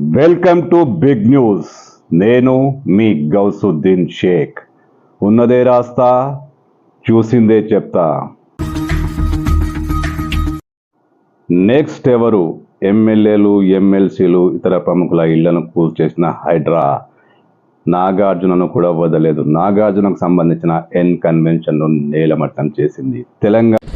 Welcome to big news. నేను మీ గౌసుద్దీన్ షేక్. ఉన్నదే రాస్తా చూసిందే చెప్తా. నెక్స్ట్ ఎవరు? ఎమ్మెల్యేలు ఎమ్మెల్సీలు ఇతర ప్రముఖుల ఇళ్ళను కూల్చేసిన హైడ్రా. నాగార్జునను కూడా వదలేదు. నాగార్జునకు సంబంధించిన ఎన్ కన్వెన్షన్ను నేలమట్టం చేసింది తెలంగాణ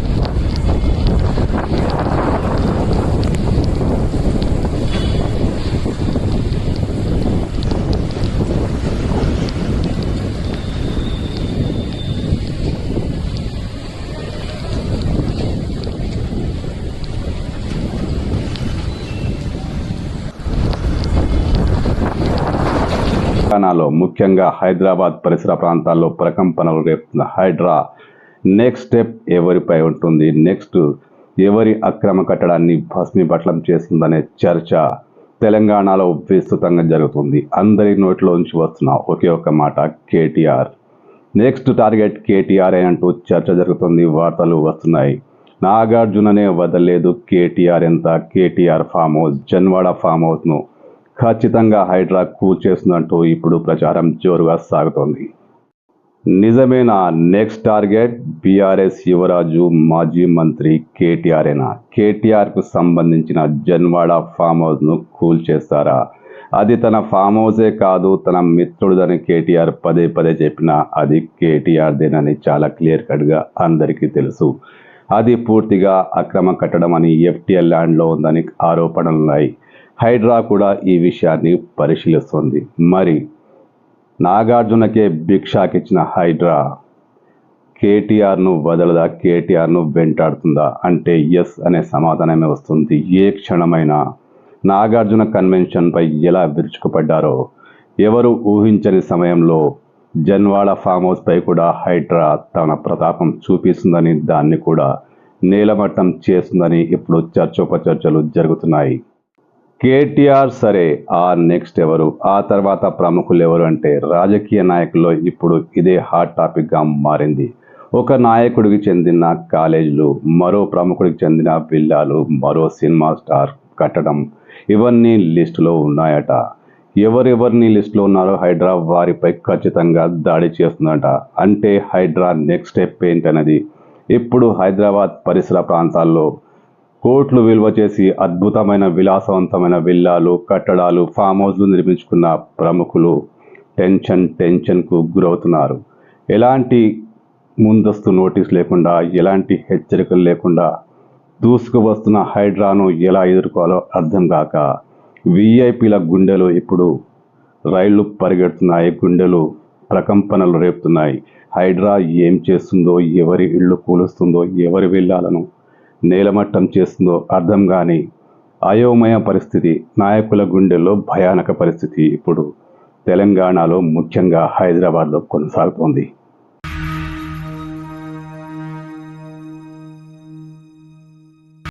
తెలంగాణలో ముఖ్యంగా హైదరాబాద్ పరిసర ప్రాంతాల్లో ప్రకంపనలు రేపుతున్న హైడ్రా నెక్స్ట్ స్టెప్ ఎవరిపై ఉంటుంది? నెక్స్ట్ ఎవరి అక్రమ కట్టడాన్ని భస్మీపట్లం చేస్తుందనే చర్చ తెలంగాణలో విస్తృతంగా జరుగుతుంది. అందరి నోట్లోంచి వస్తున్న ఒకే ఒక మాట కేటీఆర్. నెక్స్ట్ టార్గెట్ కేటీఆర్ అంటూ చర్చ జరుగుతుంది వార్తలు వస్తున్నాయి. నాగార్జుననే వదలలేదు కేటీఆర్ ఎంత? KTR farm house Janwada farm హౌస్ను ఖచ్చితంగా హైడ్రా కూల్ చేస్తుందంటూ ఇప్పుడు ప్రచారం జోరుగా సాగుతోంది. నిజమేనా? నెక్స్ట్ టార్గెట్ బీఆర్ఎస్ యువరాజు మాజీ మంత్రి కేటీఆర్ఏనా కేటీఆర్కు సంబంధించిన జన్వాడ ఫామ్ హౌస్ను కూల్ చేస్తారా? అది తన ఫామ్ హౌసే కాదు తన మిత్రుడుదని కేటీఆర్ పదే పదే చెప్పినా అది కేటీఆర్దేనని చాలా క్లియర్ కట్గా అందరికీ తెలుసు. అది పూర్తిగా అక్రమ కట్టడం అని ఎఫ్టీఎల్ ల్యాండ్లో ఉందని ఆరోపణలున్నాయి. హైడ్రా కూడా ఈ విషయాన్ని పరిశీలిస్తుంది. మరి నాగార్జునకే భిక్షాకిచ్చిన హైడ్రా కేటీఆర్ను వదలదా? కేటీఆర్ను వెంటాడుతుందా? అంటే ఎస్ అనే సమాధానమే వస్తుంది. ఏ క్షణమైనా నాగార్జున కన్వెన్షన్పై ఎలా విరుచుకుపడ్డారో ఎవరు ఊహించని సమయంలో జన్వాడ ఫామ్ హౌస్పై కూడా హైడ్రా తన ప్రతాపం చూపిస్తుందని దాన్ని కూడా నేలమట్టం చేస్తుందని ఇప్పుడు చర్చోపచర్చలు జరుగుతున్నాయి. కేటీఆర్ సరే ఆ నెక్స్ట్ ఎవరు? ఆ తర్వాత ప్రముఖులు ఎవరు అంటే రాజకీయ నాయకుల్లో ఇప్పుడు ఇదే హాట్ టాపిక్గా మారింది. ఒక నాయకుడికి చెందిన కాలేజీలు మరో ప్రముఖుడికి చెందిన విల్లాలు మరో సినిమా స్టార్ కట్టడం ఇవన్నీ లిస్టులో ఉన్నాయట. ఎవరెవరిని లిస్టులో ఉన్నారో హైడ్రా వారిపై ఖచ్చితంగా దాడి చేస్తుందట. అంటే హైడ్రా నెక్స్ట్ స్టెప్ ఏంటనేది ఇప్పుడు హైదరాబాద్ పరిసర ప్రాంతాల్లో కోట్లు విలువ చేసి అద్భుతమైన విలాసవంతమైన విల్లాలు కట్టడాలు ఫామ్ హౌస్లు నిర్మించుకున్న ప్రముఖులు టెన్షన్ టెన్షన్కు గురవుతున్నారు. ఎలాంటి ముందస్తు నోటీస్ లేకుండా ఎలాంటి హెచ్చరికలు లేకుండా దూసుకువస్తున్న హైడ్రాను ఎలా ఎదుర్కోవాలో అర్థం కాక విఐపీల గుండెలు ఇప్పుడు రైళ్ళు పరిగెడుతున్నాయి గుండెలు ప్రకంపనలు రేపుతున్నాయి. హైడ్రా ఏం చేస్తుందో ఎవరి ఇళ్ళు కూలుస్తుందో ఎవరి వెళ్ళాలను నేలమట్టం చేస్తుందో అర్థం కాని అయోమయ పరిస్థితి నాయకుల గుండెల్లో భయానక పరిస్థితి ఇప్పుడు తెలంగాణలో ముఖ్యంగా హైదరాబాద్లో కొనసాగుతోంది.